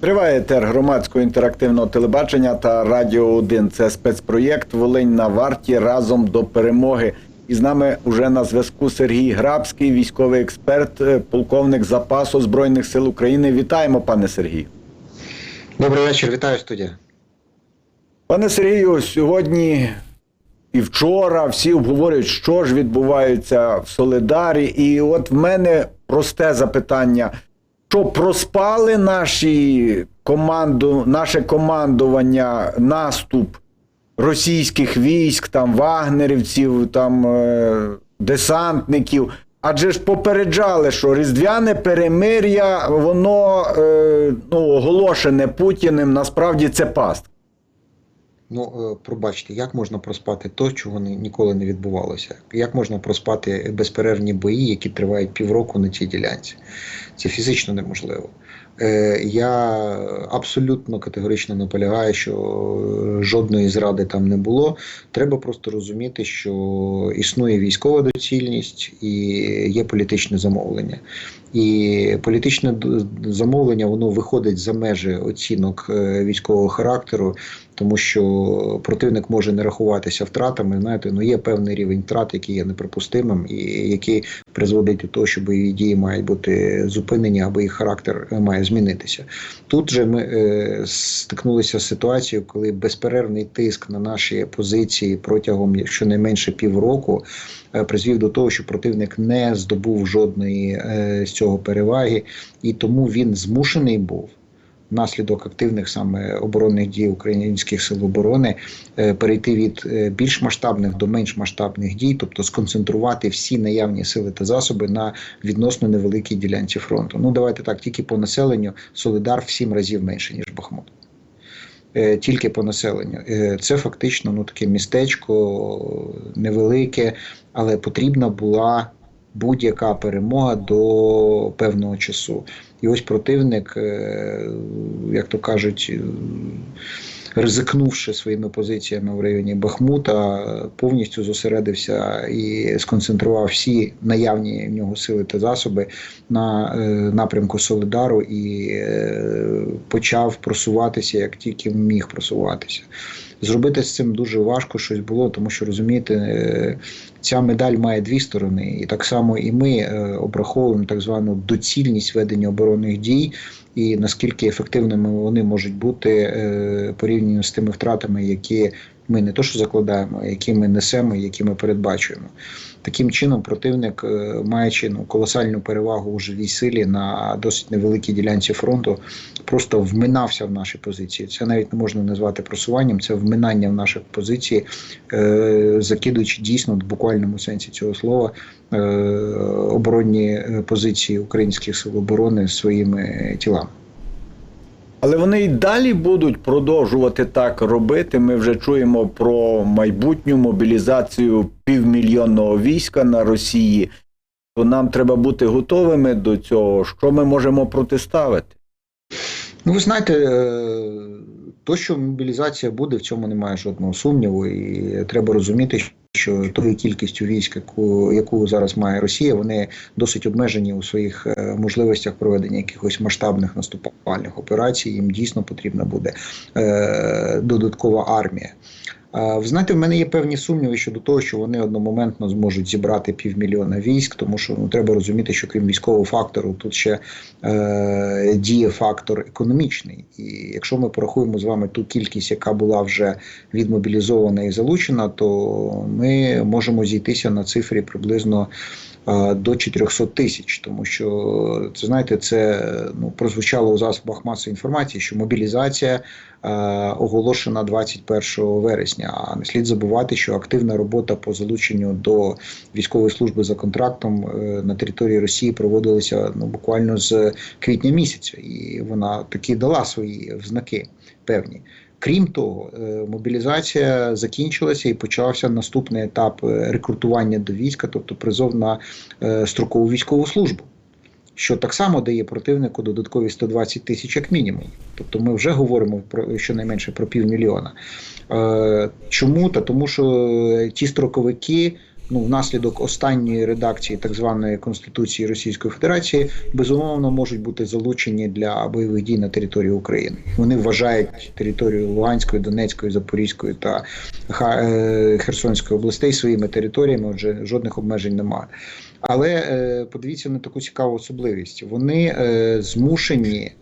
Триває етер громадського інтерактивного телебачення та Радіо 1. Це спецпроєкт Волинь на варті разом до перемоги. І з нами уже на зв'язку Сергій Грабський, військовий експерт, е, полковник запасу Збройних сил України. Вітаємо, пане Сергію. Добрий вечір, вітаю студія. Пане Сергію, сьогодні і вчора всі обговорюють, що ж відбувається в Солидарі. І от в мене просте запитання: що проспали наші команду, наше командування наступ російських військ, там вагнерівців, там е, десантників? Адже ж попереджали, що різдвяне перемир'я, воно е, ну, оголошене Путіним, насправді це пастка. Ну, е, пробачте, як можна проспати то, чого ні- ніколи не відбувалося? Як можна проспати безперервні бої, які тривають півроку на цій ділянці? Це фізично неможливо. Е, Я абсолютно категорично наполягаю, що е, жодної зради там не було. Треба просто розуміти, що існує військова доцільність і є політичне замовлення. І політичне замовлення воно виходить за межі оцінок військового характеру, тому що противник може не рахуватися втратами. Знаєте, ну є певний рівень втрат, який є неприпустимим, і який призводить до того, що бойові дії мають бути зупинені, або їх характер має змінитися. Тут же ми е, стикнулися з ситуацією, коли безперервний тиск на наші позиції протягом щонайменше півроку е, призвів до того, що противник не здобув жодної е, з цього переваги, і тому він змушений був. Внаслідок активних саме оборонних дій українських сил оборони е, перейти від е, більш масштабних до менш масштабних дій, тобто сконцентрувати всі наявні сили та засоби на відносно невеликій ділянці фронту. Ну давайте так, тільки по населенню Солидар в сім разів менше ніж Бахмут. Е, Тільки по населенню. Це фактично ну, таке містечко невелике, але потрібна була будь-яка перемога до певного часу. І ось противник, е, як то кажуть, е, ризикнувши своїми позиціями в районі Бахмута, повністю зосередився і сконцентрував всі наявні в нього сили та засоби на е, напрямку Солидару і почав просуватися, як тільки міг просуватися. Зробити з цим дуже важко щось було, тому що розумієте, е, ця медаль має дві сторони, і так само і ми е, обраховуємо так звану доцільність ведення оборонних дій, і наскільки ефективними вони можуть бути е, порівняно з тими втратами, які ми не то що закладаємо, а які ми несемо, які ми передбачуємо. Таким чином, противник, е, маючи ну, колосальну перевагу у живій силі на досить невеликій ділянці фронту, просто вминався в наші позиції. Це навіть не можна назвати просуванням, це вминання в наші позиції, е, закидуючи дійсно в буквальному сенсі цього слова е, оборонні е, позиції українських сил оборони своїми тілами. Але вони й далі будуть продовжувати так робити. Ми вже чуємо про майбутню мобілізацію півмільйонного війська на Росії. То нам треба бути готовими до цього. Що ми можемо протиставити? Ну, ви знаєте, е, то, що мобілізація буде, в цьому немає жодного сумніву, і треба розуміти, що тою кількістю військ, яку, яку зараз має Росія, вони досить обмежені у своїх е, можливостях проведення якихось масштабних наступальних операцій. Їм дійсно потрібна буде е, додаткова армія. Ви знаєте, в мене є певні сумніви щодо того, що вони одномоментно зможуть зібрати півмільйона військ, тому що ну треба розуміти, що крім військового фактору, тут ще е, діє фактор економічний. І якщо ми порахуємо з вами ту кількість, яка була вже відмобілізована і залучена, то ми можемо зійтися на цифрі приблизно е, до 400 тисяч, тому що це знаєте, це ну прозвучало у засобах масової інформації, що мобілізація оголошена 21 вересня. А не слід забувати, що активна робота по залученню до військової служби за контрактом е, на території Росії проводилася ну буквально з квітня місяця, і вона таки дала свої знаки певні. Крім того, е, мобілізація закінчилася і почався наступний етап е, рекрутування до війська, тобто призов на е, строкову військову службу, що так само дає противнику додаткові 120 тисяч як мінімум. Тобто ми вже говоримо про щонайменше про півмільйона. Е, Чому? Та тому що ті строковики ну, внаслідок останньої редакції так званої Конституції Російської Федерації безумовно можуть бути залучені для бойових дій на території України. Вони вважають територію Луганської, Донецької, Запорізької та е, Херсонської областей своїми територіями. Отже, жодних обмежень немає. Але е, подивіться на таку цікаву особливість. Вони е, змушені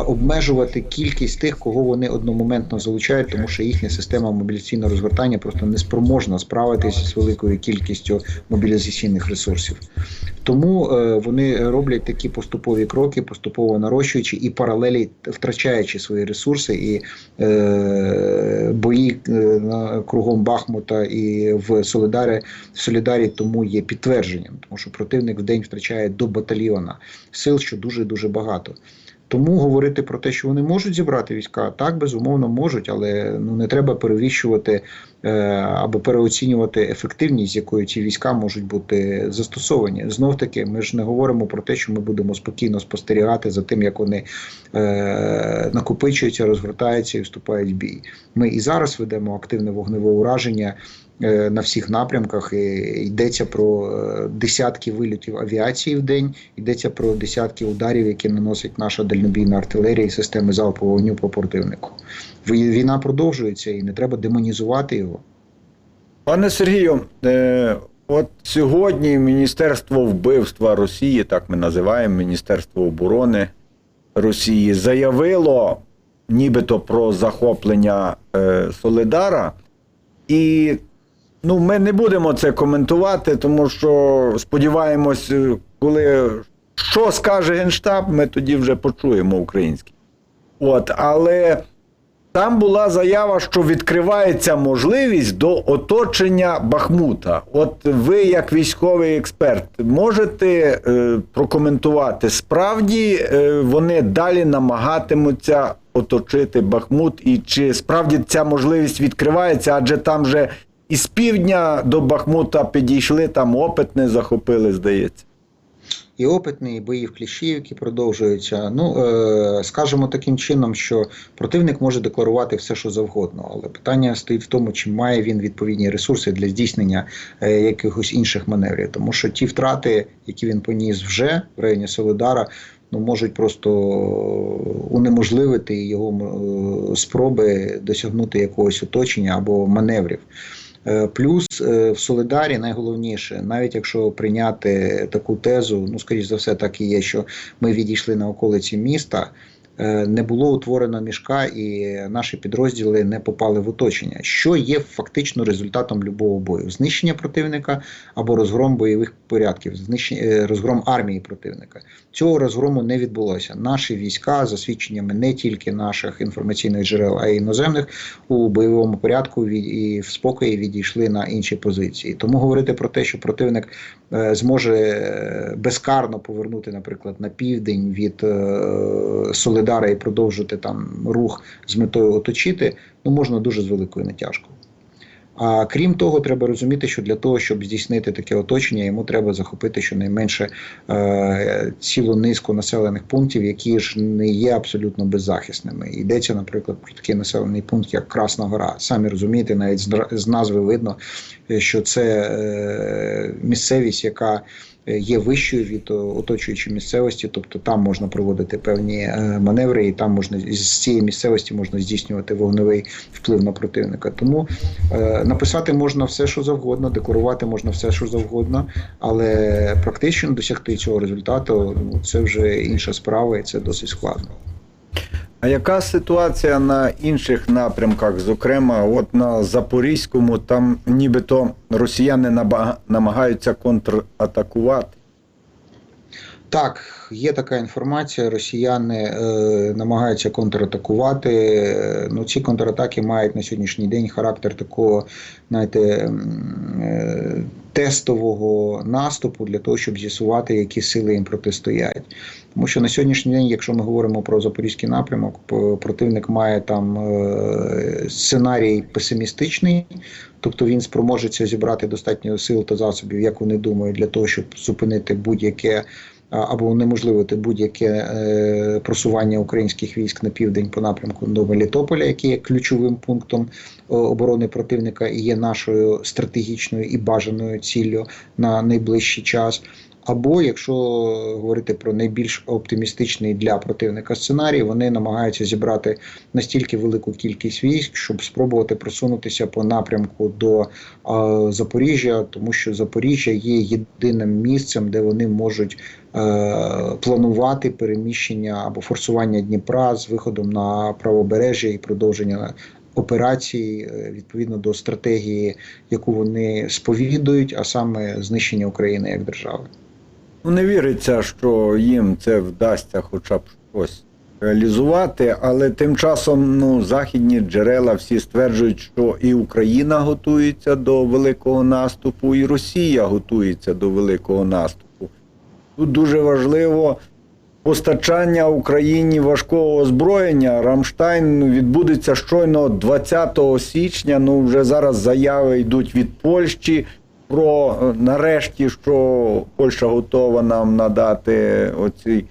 обмежувати кількість тих, кого вони одномоментно залучають, тому що їхня система мобілізаційного розгортання просто не спроможна справитися з великою кількістю мобілізаційних ресурсів. Тому е, вони роблять такі поступові кроки, поступово нарощуючи і паралелі втрачаючи свої ресурси, і е, бої е, на кругом Бахмута і в Солидарі, в Солідарі тому є підтвердженням, тому що противник в день втрачає до батальйона сил, що дуже дуже багато. Тому говорити про те, що вони можуть зібрати війська, так безумовно можуть, але ну не треба перевіщувати е, або переоцінювати ефективність, з якою ці війська можуть бути застосовані. Знов таки, ми ж не говоримо про те, що ми будемо спокійно спостерігати за тим, як вони е, накопичуються, розгортаються і вступають в бій. Ми і зараз ведемо активне вогневе ураження на всіх напрямках. І йдеться про е, десятки вильотів авіації в день, йдеться про десятки ударів, які наносить наша дальнобійна артилерія і системи залпового вогню по противнику. Війна продовжується і не треба демонізувати його. Пане Сергію, е, от сьогодні Міністерство вбивства Росії, так ми називаємо Міністерство оборони Росії, заявило нібито про захоплення е, Солидара. І ну, ми не будемо це коментувати, тому що сподіваємось, е, коли що скаже Генштаб, ми тоді вже почуємо український. От, але там була заява, що відкривається можливість до оточення Бахмута. От ви, як військовий експерт, можете е, прокоментувати, справді е, вони далі намагатимуться оточити Бахмут, і чи справді ця можливість відкривається, адже там же із півдня до Бахмута підійшли, там опитне захопили, здається. І опитні, і бої в Кліщівці продовжуються. Ну е, скажемо таким чином, що противник може декларувати все, що завгодно, але питання стоїть в тому, чи має він відповідні ресурси для здійснення е, якихось інших маневрів, тому що ті втрати, які він поніс вже в районі Солидара. Ну, можуть просто унеможливити його е, спроби досягнути якогось оточення або маневрів. Е, Плюс е, в Солидарі найголовніше, навіть якщо прийняти таку тезу, ну скоріш за все, так і є, що ми відійшли на околиці міста. Е, Не було утворено мішка, і наші підрозділи не попали в оточення, що є фактично результатом любого бою: знищення противника або розгром бойових порядків, знищення е, розгром армії противника. Цього розгрому не відбулося. Наші війська, за свідченнями не тільки наших інформаційних джерел, а й іноземних, у бойовому порядку від- і в спокої відійшли на інші позиції. Тому говорити про те, що противник е, зможе безкарно повернути, наприклад, на південь від е, Солидара і продовжити там рух з метою оточити, ну можна дуже з великою натяжкою. А крім того, треба розуміти, що для того, щоб здійснити таке оточення, йому треба захопити щонайменше е, цілу низку населених пунктів, які ж не є абсолютно беззахисними. Йдеться, наприклад, про такий населений пункт, як Красна Гора. Самі розумієте, навіть з, назви видно, е, що це е, місцевість, яка є вищою від оточуючої місцевості, тобто там можна проводити певні е, маневри, і там можна з цієї місцевості можна здійснювати вогневий вплив на противника. Тому е, написати можна все, що завгодно, декларувати можна все, що завгодно, але практично досягти цього результату ну, це вже інша справа, і це досить складно. А яка ситуація на інших напрямках? Зокрема, от на Запорізькому, там нібито росіяни намагаються контратакувати. Так, є така інформація. Росіяни е, намагаються контратакувати. Ну, ці контратаки мають на сьогоднішній день характер такого, знаєте, е, тестового наступу для того, щоб з'ясувати, які сили їм протистоять. Тому що на сьогоднішній день, якщо ми говоримо про запорізький напрямок, противник має там е, сценарій песимістичний, тобто він спроможеться зібрати достатньо сил та засобів, як вони думають, для того, щоб зупинити будь-яке або унеможливити будь-яке е, просування українських військ на південь по напрямку до Мелітополя, який є ключовим пунктом оборони противника і є нашою стратегічною і бажаною ціллю на найближчий час. Або якщо говорити про найбільш оптимістичний для противника сценарій, вони намагаються зібрати настільки велику кількість військ, щоб спробувати просунутися по напрямку до е, Запоріжжя, тому що Запоріжжя є єдиним місцем, де вони можуть е, планувати переміщення або форсування Дніпра з виходом на правобережжя і продовження. Операції е, відповідно до стратегії, яку вони сповідують, а саме знищення України як держави. Ну, не віриться, що їм це вдасться хоча б щось реалізувати, але тим часом ну, західні джерела всі стверджують, що і Україна готується до великого наступу, і Росія готується до великого наступу. Тут дуже важливо постачання Україні важкого озброєння. Рамштайн відбудеться щойно 20 січня. Ну вже зараз заяви йдуть від Польщі про е, нарешті, що Польща готова нам надати оці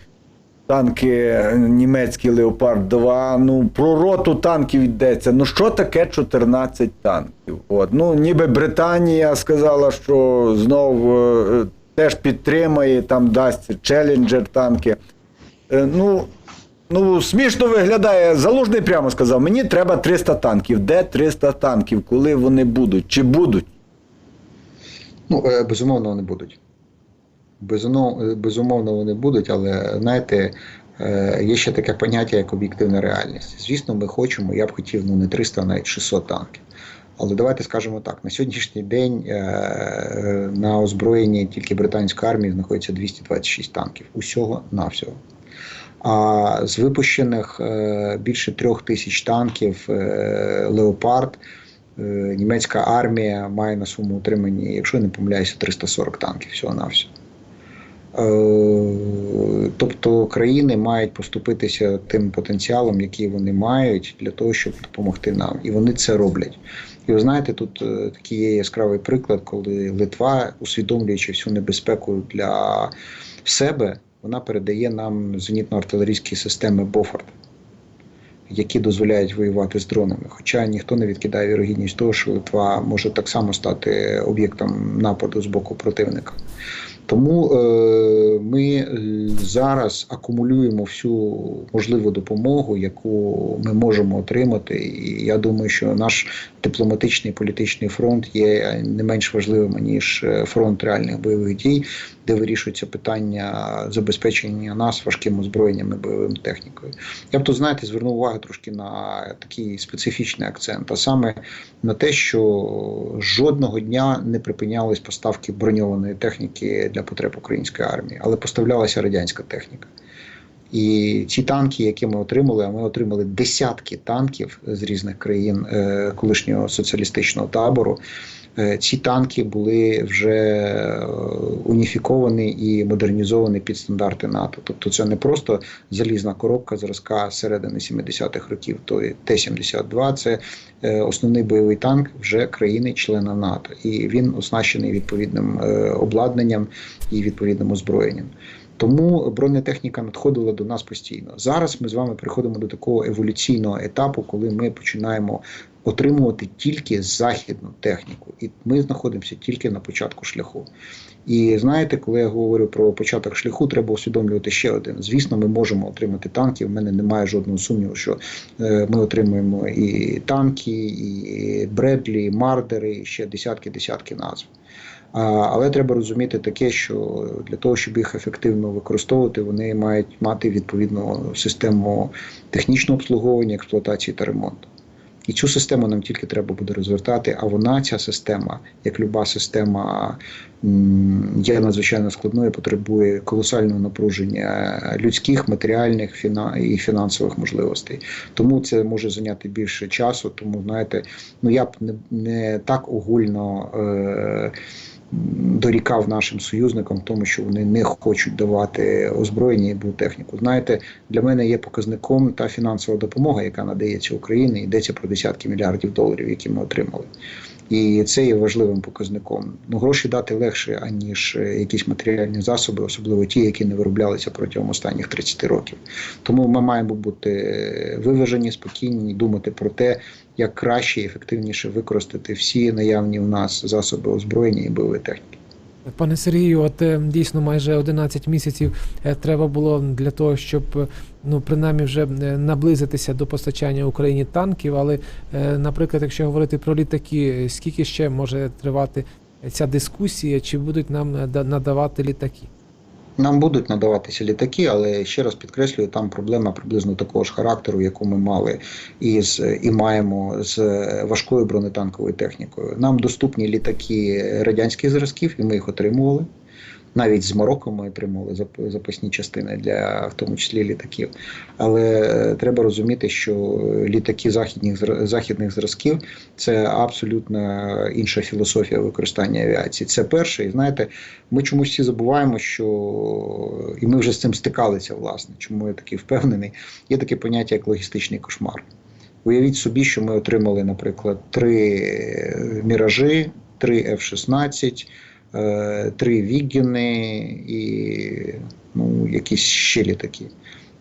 танки е, німецькі Леопард 2. Ну про роту танків йдеться. Ну що таке 14 танків? От ну ніби Британія сказала, що знов е, теж підтримає, там дасть челенджер танки. Ну, ну, смішно виглядає. Залужний прямо сказав: мені треба 300 танків. Де 300 танків? Коли вони будуть? Чи будуть? Ну, е, безумовно, вони будуть. Безумовно, безумовно, вони будуть, але знаєте, е, є ще таке поняття, як об'єктивна реальність. Звісно, ми хочемо, я б хотів ну, не 300, а навіть 600 танків. Але давайте скажемо так: на сьогоднішній день е, на озброєнні тільки британської армії знаходиться 226 танків. Усього навсього. А з випущених е, більше трьох тисяч танків е, Леопард. Е, Німецька армія має на своєму утриманні, якщо я не помиляюся, 340 танків всього навсього. Тобто країни мають поступитися тим потенціалом, який вони мають, для того, щоб допомогти нам. І вони це роблять. І ви знаєте, тут е, такий є яскравий приклад, коли Литва, усвідомлюючи всю небезпеку для себе, вона передає нам зенітно-артилерійські системи Бофорд які дозволяють воювати з дронами. Хоча ніхто не відкидає вірогідність того, що Литва може так само стати об'єктом нападу з боку противника. Тому е, ми е, зараз акумулюємо всю можливу допомогу, яку ми можемо отримати. І я думаю, що наш дипломатичний політичний фронт є не менш важливим ніж е, фронт реальних бойових дій, де вирішується питання забезпечення нас важким озброєнням і бойовим технікою. Я б тут, знаєте, звернув увагу трошки на такий специфічний акцент, а саме на те, що жодного дня не припинялись поставки броньованої техніки для потреб української армії, але поставлялася радянська техніка. І ці танки, які ми отримали, а ми отримали десятки танків з різних країн е, колишнього соціалістичного табору. Е, ці танки були вже е, уніфіковані і модернізовані під стандарти НАТО. Тобто це не просто залізна коробка зразка середини 70-х років, то Т-72 це е, основний бойовий танк вже країни-члена НАТО, і він оснащений відповідним обладнанням і відповідним озброєнням. Тому бронетехніка надходила до нас постійно. Зараз ми з вами приходимо до такого еволюційного етапу, коли ми починаємо отримувати тільки західну техніку, і ми знаходимося тільки на початку шляху. І знаєте, коли я говорю про початок шляху, треба усвідомлювати ще один. Звісно, ми можемо отримати танки. У мене немає жодного сумніву, що е, ми отримуємо і танки, і Бредлі, і Мардери, і ще десятки-десятки назв. Але треба розуміти таке, що для того, щоб їх ефективно використовувати, вони мають мати відповідну систему технічного обслуговування, експлуатації та ремонту. І цю систему нам тільки треба буде розвертати. А вона, ця система, як люба система, є надзвичайно складною, потребує колосального напруження людських, матеріальних і фінансових можливостей. Тому це може зайняти більше часу. Тому знаєте, ну я б не, не так огульно. Е- Дорікав нашим союзникам, тому що вони не хочуть давати озброєння і техніку. Знаєте, для мене є показником та фінансова допомога, яка надається Україні. Йдеться про десятки мільярдів доларів, які ми отримали. І це є важливим показником. Ну, гроші дати легше, аніж е, якісь матеріальні засоби, особливо ті, які не вироблялися протягом останніх 30 років. Тому ми маємо бути е, виважені, спокійні, думати про те, як краще і ефективніше використати всі наявні в нас засоби озброєння і бойової техніки. Пане Сергію, от е, дійсно майже 11 місяців е, треба було для того, щоб е, ну принаймні вже наблизитися до постачання Україні танків. Але, наприклад, якщо говорити про літаки, скільки ще може тривати ця дискусія, чи будуть нам надавати літаки? Нам будуть надаватися літаки, але ще раз підкреслюю, там проблема приблизно такого ж характеру, яку ми мали із і маємо з важкою бронетанковою технікою. Нам доступні літаки радянських зразків, і ми їх отримували. Навіть з Марокко ми отримували зап- запасні частини для в тому числі літаків. Але е, треба розуміти, що літаки західних західних зразків це абсолютно інша філософія використання авіації. Це перше, і знаєте, ми чомусь всі забуваємо, що і ми вже з цим стикалися, власне. Чому я такий впевнений? Є таке поняття як логістичний кошмар. Уявіть собі, що ми отримали, наприклад, три е, міражі, три F-16, е, три Віггіни і ну, якісь ще літаки.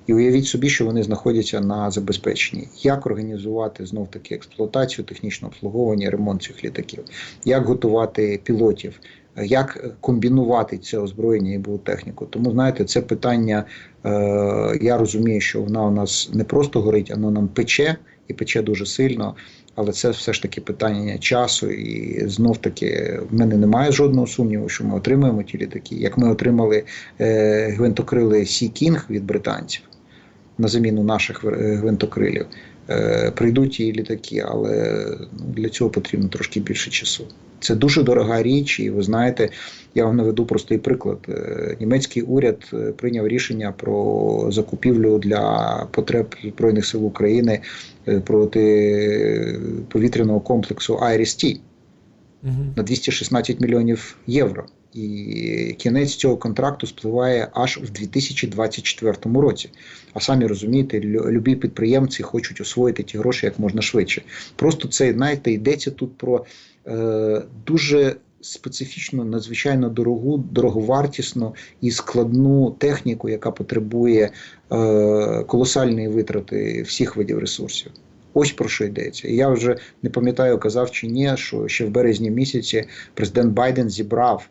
І уявіть собі, що вони знаходяться на забезпеченні. Як організувати знов таки експлуатацію, технічне обслуговування, ремонт цих літаків, як готувати пілотів, як комбінувати це озброєння і техніку. Тому знаєте, це питання. Е, я розумію, що вона у нас не просто горить, воно нам пече і пече дуже сильно. Але це все ж таки питання часу, і знов таки в мене немає жодного сумніву, що ми отримаємо ті літаки. Як ми отримали е, гвинтокрили Сі Кінг від британців на заміну наших е, гвинтокрилів, прийдуть і літаки, але ну, для цього потрібно трошки більше часу. Це дуже дорога річ, і ви знаєте, я вам наведу простий приклад. Е, Німецький уряд е, прийняв рішення про закупівлю для потреб Збройних сил України е, протиповітряного комплексу IRIS-T Угу. на 216 мільйонів євро. І кінець цього контракту спливає аж в 2024 році. А самі розумієте, любі підприємці хочуть освоїти ті гроші як можна швидше. Просто це, знаєте, йдеться тут про е, дуже специфічну, надзвичайно дорогу, дороговартісну і складну техніку, яка потребує е, колосальної витрати всіх видів ресурсів. Ось про що йдеться. І я вже не пам'ятаю, казав чи ні, що ще в березні місяці президент Байден зібрав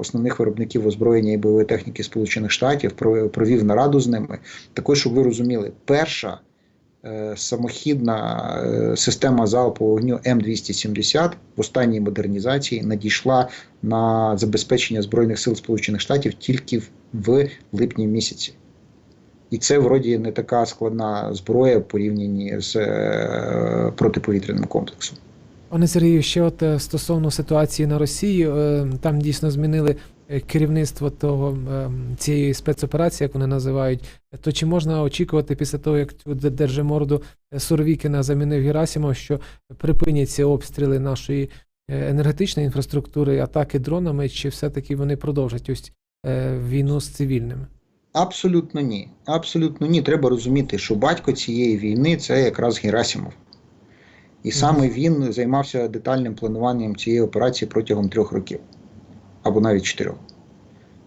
основних виробників озброєння і бойової техніки Сполучених Штатів, про- провів нараду з ними. Також, щоб ви розуміли, перша е, самохідна е, система залпового вогню М270 в останній модернізації надійшла на забезпечення Збройних сил Сполучених Штатів тільки в- липні місяці. І це вроді не така складна зброя в порівнянні з е, протиповітряним комплексом. Пане Сергію, ще от е, стосовно ситуації на Росії, е, там дійсно змінили е, керівництво того цієї спецоперації, як вони називають. То чи можна очікувати після того, як цю де- держиморду Суровікіна замінив Герасимов, що припиняться обстріли нашої енергетичної інфраструктури, атаки дронами, чи все-таки вони продовжать ось війну з цивільними? Абсолютно ні. Абсолютно ні. Треба розуміти, що батько цієї війни це якраз Герасимов. І саме він займався детальним плануванням цієї операції протягом трьох років або навіть чотирьох.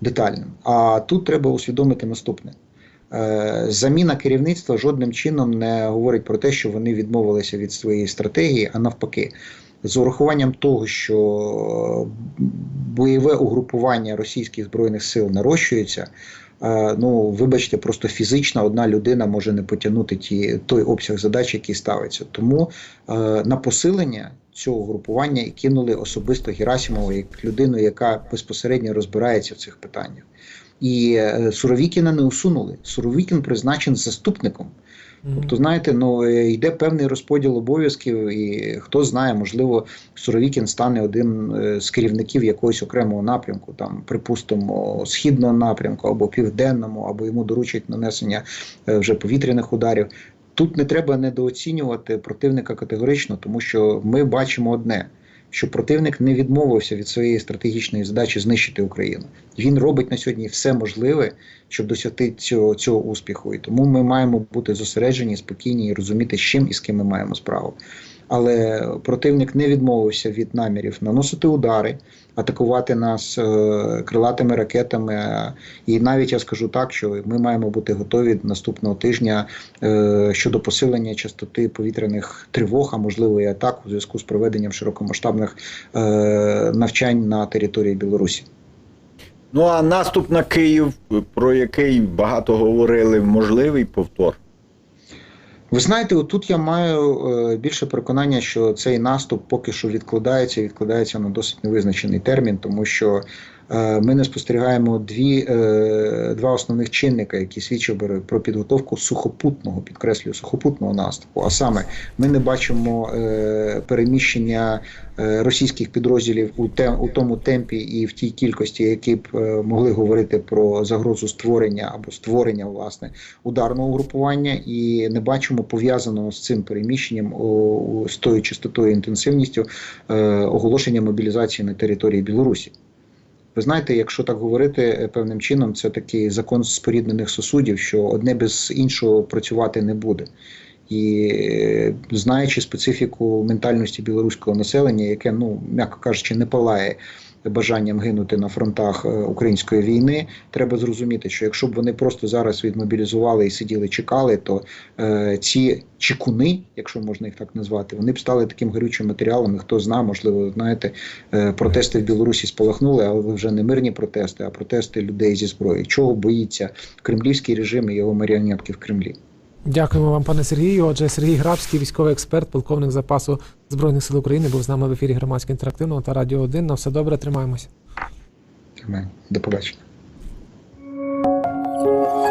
Детальним. А тут треба усвідомити наступне. Е, Заміна керівництва жодним чином не говорить про те, що вони відмовилися від своєї стратегії, а навпаки, з урахуванням того, що бойове угрупування російських збройних сил нарощується. Е, Ну, вибачте, просто фізично одна людина може не потягнути ті, той обсяг задач, який ставиться. Тому е, на посилення цього групування і кинули особисто Герасимова як людину, яка безпосередньо розбирається в цих питаннях. І е, Суровікіна не усунули. Суровікін призначен заступником. Тобто, знаєте, ну е, йде певний розподіл обов'язків, і хто знає, можливо, Суровікін стане один е, з керівників якогось окремого напрямку, там, припустимо, східного напрямку або південному, або йому доручать нанесення е, вже повітряних ударів. Тут не треба недооцінювати противника категорично, тому що ми бачимо одне. Що противник не відмовився від своєї стратегічної задачі знищити Україну. Він робить на сьогодні все можливе, щоб досягти цього, цього успіху. І тому ми маємо бути зосереджені, спокійні і розуміти, з чим і з ким ми маємо справу. Але противник не відмовився від намірів наносити удари, атакувати нас е, крилатими ракетами. І навіть я скажу так, що ми маємо бути готові наступного тижня е, щодо посилення частоти повітряних тривог, а можливо і атак у зв'язку з проведенням широкомасштабних е, навчань на території Білорусі. Ну а наступ на Київ, про який багато говорили, можливий повтор. Ви знаєте, отут я маю е, більше переконання, що цей наступ поки що відкладається, відкладається на досить невизначений термін, тому що ми не спостерігаємо дві, е, два основних чинника, які свідчать би про підготовку сухопутного, підкреслюю, сухопутного наступу. А саме ми не бачимо е, переміщення е, російських підрозділів у, те, у тому темпі і в тій кількості, які б е, могли говорити про загрозу створення або створення власне ударного угрупування, і не бачимо пов'язаного з цим переміщенням з тою частотою інтенсивністю е, оголошення мобілізації на території Білорусі. Ви знаєте, якщо так говорити е, певним чином, це такий закон споріднених сусудів, що одне без іншого працювати не буде. І е, знаючи специфіку ментальності білоруського населення, яке, ну м'яко кажучи, не палає бажанням гинути на фронтах е, української війни, треба зрозуміти, що якщо б вони просто зараз відмобілізували і сиділи, чекали, то е, ці чекуни, якщо можна їх так назвати, вони б стали таким горючим матеріалом. І хто зна, можливо, знаєте, е, протести в Білорусі спалахнули, але вже не мирні протести, а протести людей зі зброєю. Чого боїться кремлівський режим і його маріонетки в Кремлі? Дякуємо вам, пане Сергію. Отже, Сергій Грабський, військовий експерт, полковник запасу Збройних сил України, був з нами в ефірі громадського інтерактивного та радіо 1. На все добре, тримаємося. До побачення.